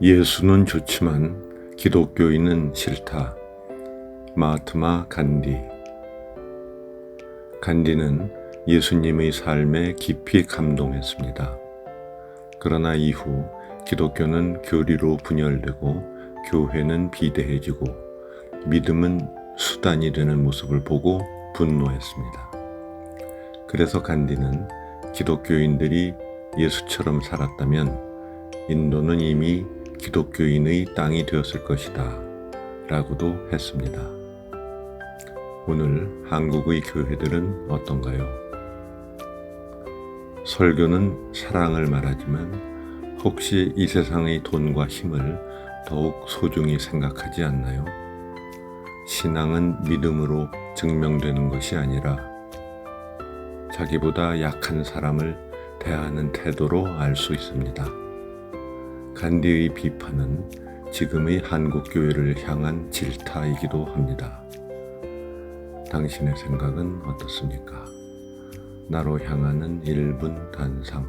예수는 좋지만 기독교인은 싫다. 마하트마 간디. 간디는 예수님의 삶에 깊이 감동했습니다. 그러나 이후 기독교는 교리로 분열되고 교회는 비대해지고 믿음은 수단이 되는 모습을 보고 분노했습니다. 그래서 간디는 기독교인들이 예수처럼 살았다면 인도는 이미 기독교인의 땅이 되었을 것이다. 라고도 했습니다. 오늘 한국의 교회들은 어떤가요? 설교는 사랑을 말하지만 혹시 이 세상의 돈과 힘을 더욱 소중히 생각하지 않나요? 신앙은 믿음으로 증명되는 것이 아니라 자기보다 약한 사람을 대하는 태도로 알 수 있습니다. 간디의 비판은 지금의 한국 교회를 향한 질타이기도 합니다. 당신의 생각은 어떻습니까? 나로 향하는 1분 단상.